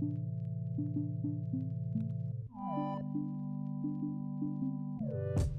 Thank you.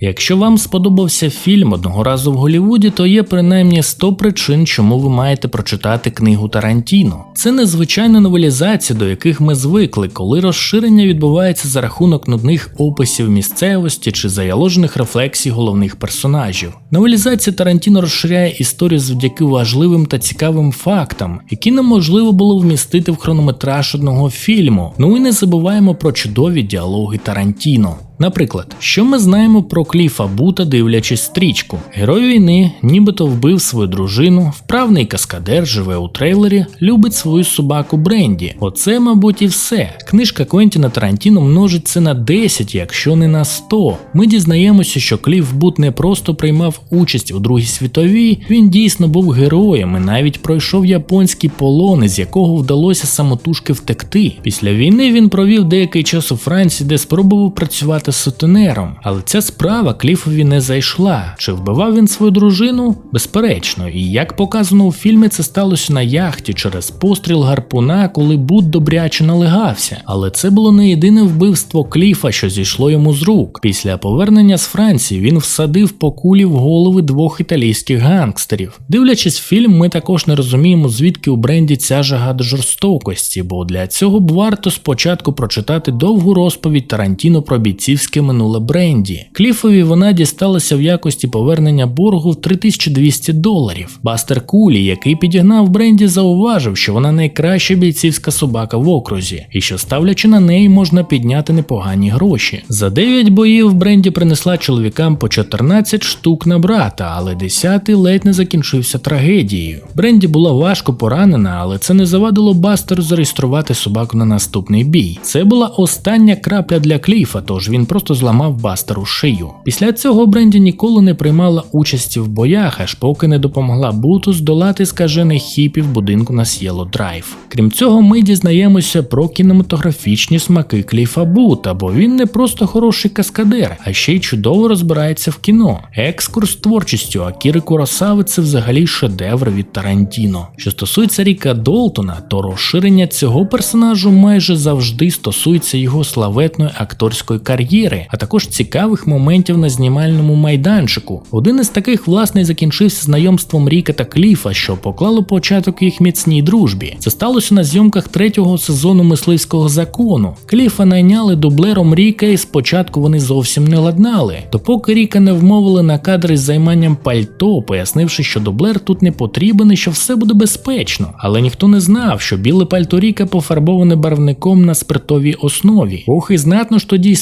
Якщо вам сподобався фільм одного разу в Голлівуді, то є принаймні 100 причин, чому ви маєте прочитати книгу Тарантіно. Це незвичайна новелізація, до яких ми звикли, коли розширення відбувається за рахунок нудних описів місцевості чи заяложених рефлексій головних персонажів. Новелізація Тарантіно розширяє історію завдяки важливим та цікавим фактам, які неможливо було вмістити в хронометраж одного фільму. Ну і не забуваємо про чудові діалоги Тарантіно. Наприклад, що ми знаємо про Кліфа Бута, дивлячись стрічку? Герой війни, нібито вбив свою дружину, вправний каскадер живе у трейлері, любить свою собаку Бренді. Оце, мабуть, і все. Книжка Квентіна Тарантіно множить це на 10, якщо не на 100. Ми дізнаємося, що Кліф Бут не просто приймав участь у Другій світовій, він дійсно був героєм і навіть пройшов японський полон, із якого вдалося самотужки втекти. Після війни він провів деякий час у Франції, де спробував працювати сутенером, але ця справа Кліфові не зайшла. Чи вбивав він свою дружину? Безперечно, і як показано у фільмі, це сталося на яхті через постріл гарпуна, коли Бут добряче налегався. Але це було не єдине вбивство Кліфа, що зійшло йому з рук. Після повернення з Франції він всадив по кулі в голови двох італійських гангстерів. Дивлячись фільм, ми також не розуміємо, звідки у бренді ця жага до жорстокості, бо для цього б варто спочатку прочитати довгу розповідь Тарантіно про бійців бійцівське минуле Бренді. Кліфові вона дісталася в якості повернення боргу в 3200 доларів. Бастер Кулі, який підігнав Бренді, зауважив, що вона найкраща бійцівська собака в окрузі, і що ставлячи на неї, можна підняти непогані гроші. За 9 боїв Бренді принесла чоловікам по 14 штук на брата, але 10-й ледь не закінчився трагедією. Бренді була важко поранена, але це не завадило Бастеру зареєструвати собаку на наступний бій. Це була остання крапля для Кліфа, тож він просто зламав Бастеру шию. Після цього Бренді ніколи не приймала участі в боях, аж поки не допомогла Буту здолати скажених хіпів будинку на С'єло Драйв. Крім цього, ми дізнаємося про кінематографічні смаки Кліфа Бута, бо він не просто хороший каскадер, а ще й чудово розбирається в кіно. Екскурс творчістю Акіри Куросави це взагалі шедевр від Тарантіно. Що стосується Ріка Долтона, то розширення цього персонажу майже завжди стосується його славетної акторської кар'єри, а також цікавих моментів на знімальному майданчику. Один із таких власне закінчився знайомством Ріка та Кліфа, що поклало початок їх міцній дружбі. Це сталося на зйомках третього сезону мисливського закону. Кліфа найняли дублером Ріка, і спочатку вони зовсім не ладнали, допоки Ріка не вмовили на кадри з займанням пальто, пояснивши, що дублер тут не потрібен і що все буде безпечно. Але ніхто не знав, що біле пальто Ріка пофарбоване барвником на спиртовій основі. Ох, і знатно ж тоді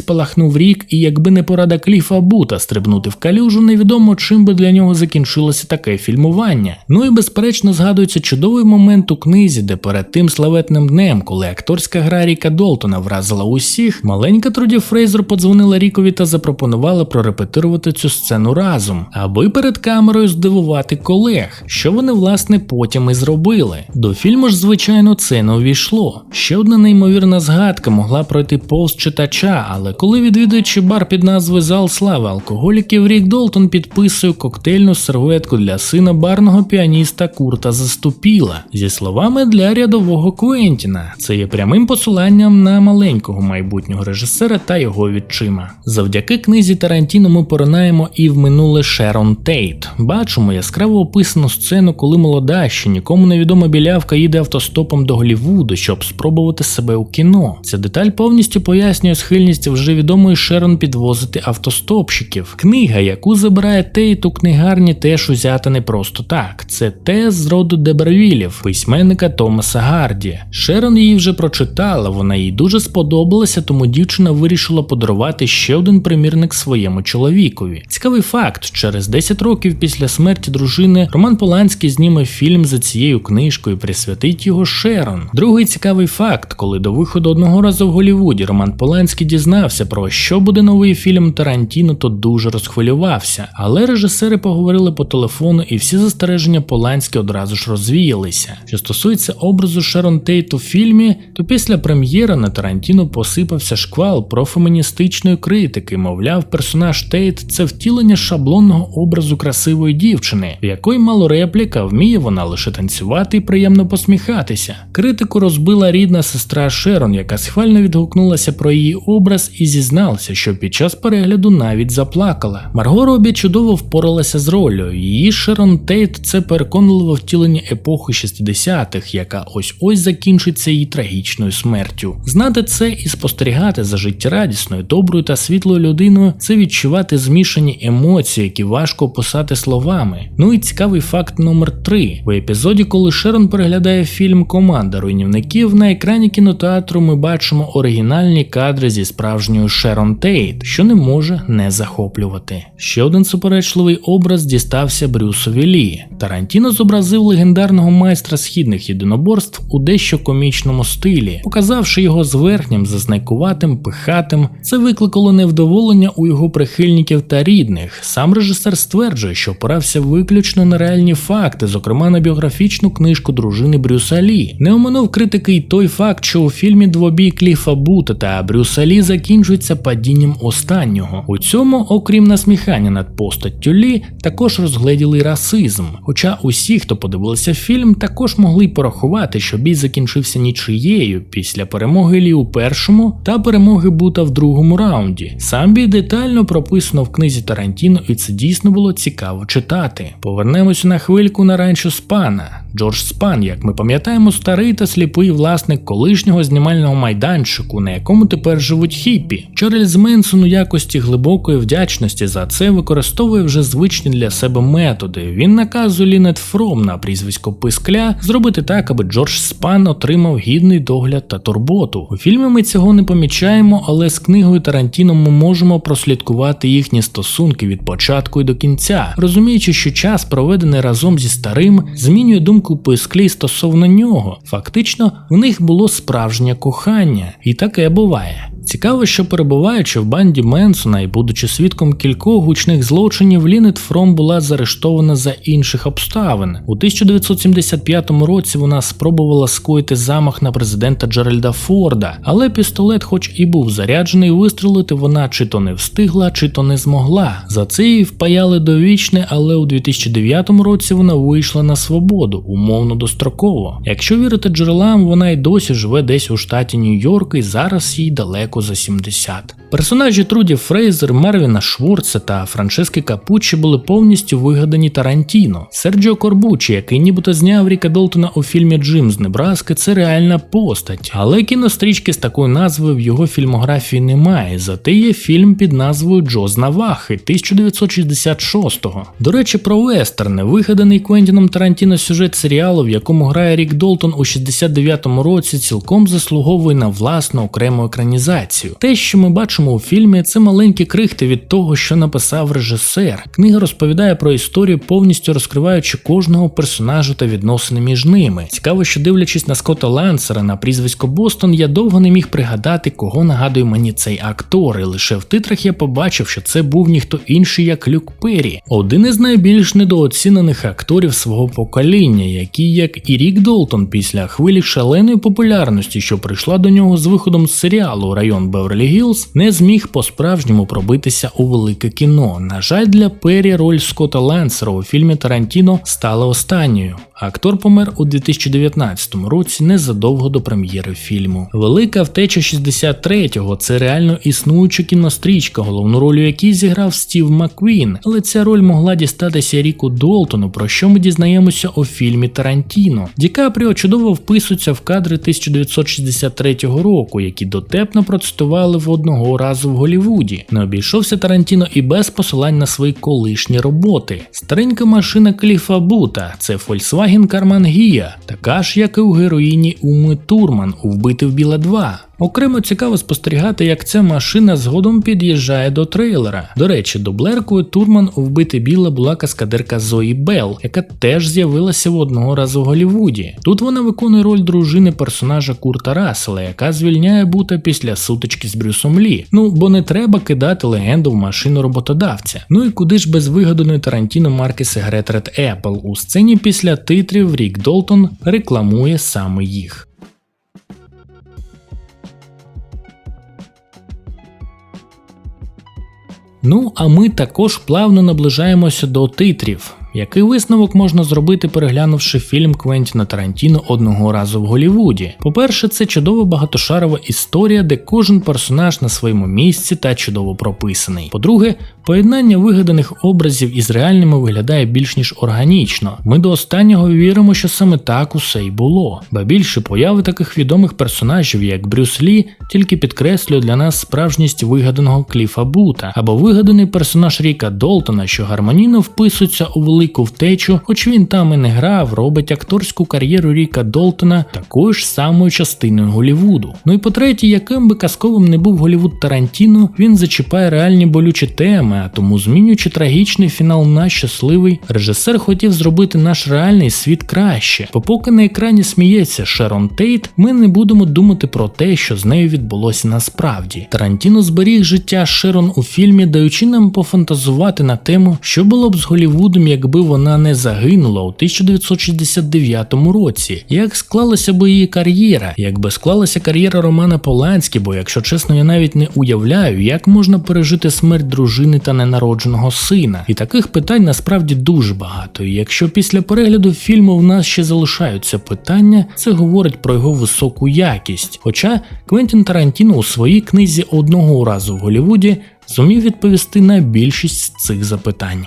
спалахнув рік, і якби не порада Кліфа Бута стрибнути в калюжу, невідомо чим би для нього закінчилося таке фільмування. Ну і безперечно згадується чудовий момент у книзі, де перед тим славетним днем, коли акторська гра Ріка Долтона вразила усіх, маленька Труді Фрейзер подзвонила Рікові та запропонувала прорепетирувати цю сцену разом, аби перед камерою здивувати колег, що вони власне потім і зробили. До фільму ж, звичайно, це не увійшло. Ще одна неймовірна згадка могла пройти повз читача, але коли відвідуючи бар під назвою Зал слави алкоголіків, Рік Долтон підписує коктейльну серветку для сина барного піаніста Курта Заступіла зі словами для рядового Квентіна. Це є прямим посиланням на маленького майбутнього режисера та його відчима. Завдяки книзі Тарантіно ми поринаємо і в минуле Шерон Тейт. Бачимо яскраво описану сцену, коли молода, ще нікому невідома білявка їде автостопом до Голлівуду, щоб спробувати себе у кіно. Ця деталь повністю пояснює схильність вже відомої Шерон підвозити автостопщиків. Книга, яку забирає Тейт у книгарні, теж узята не просто так. Це те з роду Дебервілів, письменника Томаса Гарді. Шерон її вже прочитала, вона їй дуже сподобалася, тому дівчина вирішила подарувати ще один примірник своєму чоловікові. Цікавий факт: через 10 років після смерті дружини Роман Поланський зніме фільм за цією книжкою, присвятить його Шерон. Другий цікавий факт, коли до виходу одного разу в Голлівуді Роман Поланський дізнався про про що буде новий фільм Тарантіно, то дуже розхвилювався, але режисери поговорили по телефону, і всі застереження Поланські одразу ж розвіялися. Що стосується образу Шерон Тейт у фільмі, то після прем'єри на Тарантіно посипався шквал про феміністичної критики. Мовляв, персонаж Тейт це втілення шаблонного образу красивої дівчини, в якої мало репліка, вміє вона лише танцювати і приємно посміхатися. Критику розбила рідна сестра Шерон, яка схвально відгукнулася про її образ і зізналася, що під час перегляду навіть заплакала. Марго Робі чудово впоралася з ролью. Її Шерон Тейт це переконливо втілення епохи 60-х, яка ось ось закінчиться її трагічною смертю. Знати це і спостерігати за життєрадісною, доброю та світлою людиною це відчувати змішані емоції, які важко описати словами. Ну і цікавий факт номер 3. В епізоді, коли Шерон переглядає фільм Команда руйнівників, на екрані кінотеатру ми бачимо оригінальні кадри зі справжньою Шерон Тейт, що не може не захоплювати. Ще один суперечливий образ дістався Брюсові Лі. Тарантіно зобразив легендарного майстра східних єдиноборств у дещо комічному стилі, показавши його зверхнім, зазнайкуватим, пихатим. Це викликало невдоволення у його прихильників та рідних. Сам режисер стверджує, що опирався виключно на реальні факти, зокрема на біографічну книжку дружини Брюса Лі. Не оминув критики й той факт, що у фільмі двобій Кліфа Бута та Брюса Лі закінчується падінням останнього. У цьому, окрім насміхання над постаттю Лі, також розгледіли расизм. Хоча усі, хто подивилися фільм, також могли порахувати, що бій закінчився нічиєю після перемоги Лі у першому та перемоги Бута в другому раунді. Сам бій детально прописано в книзі Тарантіно, і це дійсно було цікаво читати. Повернемося на хвильку на ранчо Спана. Джордж Спан, як ми пам'ятаємо, старий та сліпий власник колишнього знімального майданчику, на якому тепер живуть хіпі. Чарльз Менсон у якості глибокої вдячності за це використовує вже звичні для себе методи. Він наказує Лінет Фром на прізвисько Пискля зробити так, аби Джордж Спан отримав гідний догляд та турботу. У фільмі ми цього не помічаємо, але з книгою Тарантіно ми можемо прослідкувати їхні стосунки від початку і до кінця, розуміючи, що час, проведений разом зі старим, змінює думку Писклі стосовно нього. Фактично, в них було справжнє кохання, і таке буває. Цікаво, що перебуваючи в банді Менсона і будучи свідком кількох гучних злочинів, Лінет Фром була заарештована за інших обставин. У 1975 році вона спробувала скоїти замах на президента Джеральда Форда, але пістолет, хоч і був заряджений, вистрелити вона чи то не встигла, чи то не змогла. За це її впаяли довічне, але у 2009 році вона вийшла на свободу, умовно достроково. Якщо вірити джерелам, вона й досі живе десь у штаті Нью-Йорк і зараз їй далеко за 70. Персонажі Труді Фрейзер, Мервіна Шворца та Франчески Капуччі були повністю вигадані Тарантіно. Серджіо Корбучі, який нібито зняв Ріка Долтона у фільмі Джим з Небраски, це реальна постать, але кінострічки з такою назвою в його фільмографії немає. Зате є фільм під назвою Джо з Навахи 1966-го. До речі, про вестерни, вигаданий Квентіном Тарантіно сюжет серіалу, в якому грає Рік Долтон у 69-му році, цілком заслуговує на власну окрему екранізацію. Те, що ми бачимо у фільмі, це маленькі крихти від того, що написав режисер. Книга розповідає про історію, повністю розкриваючи кожного персонажа та відносини між ними. Цікаво, що дивлячись на Скотта Лансера на прізвисько Бостон, я довго не міг пригадати, кого нагадує мені цей актор, і лише в титрах я побачив, що це був ніхто інший, як Люк Перрі, один із найбільш недооцінених акторів свого покоління, який, як і Рік Долтон, після хвилі шаленої популярності, що прийшла до нього з виходом з серіалу Район Беверлі Гілз, не зміг по-справжньому пробитися у велике кіно. На жаль, для Перрі роль Скотта Ленсера у фільмі Тарантіно стала останньою. Актор помер у 2019 році незадовго до прем'єри фільму. Велика втеча 63-го це реально існуюча кінострічка, головну роль у якій зіграв Стів Маквін, але ця роль могла дістатися Ріку Долтону, про що ми дізнаємося у фільмі Тарантіно. Ді Капріо чудово вписується в кадри 1963 року, які дотепно процитували в одного разу в Голівуді. Не обійшовся Тарантіно і без посилань на свої колишні роботи. Старенька машина Кліфа Бута це Volkswagen Карман Гія, така ж, як і у героїні Уми Турман у Вбити в Біла 2. Окремо цікаво спостерігати, як ця машина згодом під'їжджає до трейлера. До речі, дублеркою Турман у вбити біла була каскадерка Зої Белл, яка теж з'явилася в одного разу в Голлівуді. Тут вона виконує роль дружини персонажа Курта Рассела, яка звільняє Бута після сутички з Брюсом Лі. Ну бо не треба кидати легенду в машину роботодавця. Ну і куди ж без вигаданої Тарантіно марки сигарет Red Apple у сцені після титрів Рік Долтон рекламує саме їх. Ну, а ми також плавно наближаємося до титрів. Який висновок можна зробити, переглянувши фільм Квентіна Тарантіно одного разу в Голлівуді? По-перше, це чудова багатошарова історія, де кожен персонаж на своєму місці та чудово прописаний. По-друге, поєднання вигаданих образів із реальними виглядає більш ніж органічно. Ми до останнього віримо, що саме так усе й було. Ба більше появи таких відомих персонажів, як Брюс Лі, тільки підкреслює для нас справжність вигаданого Кліфа Бута або вигаданий персонаж Ріка Долтона, що гармонійно вписується у велику втечу, хоч він там і не грав, робить акторську кар'єру Ріка Долтона такою ж самою частиною Голлівуду. Ну і по-третє, яким би казковим не був Голлівуд Тарантіно, він зачіпає реальні болючі теми, а тому, змінюючи трагічний фінал на щасливий, режисер хотів зробити наш реальний світ краще. Бо поки на екрані сміється Шерон Тейт, ми не будемо думати про те, що з нею відбулося насправді. Тарантіно зберіг життя Шерон у фільмі, даючи нам пофантазувати на тему, що було б з Голлівудом, якби вона не загинула у 1969 році, як склалася би її кар'єра, якби склалася кар'єра Романа Поланські, бо, якщо чесно, я навіть не уявляю, як можна пережити смерть дружини та ненародженого сина. І таких питань насправді дуже багато. І якщо після перегляду фільму в нас ще залишаються питання, це говорить про його високу якість. Хоча Квентін Тарантіно у своїй книзі одного разу в Голлівуді зумів відповісти на більшість з цих запитань.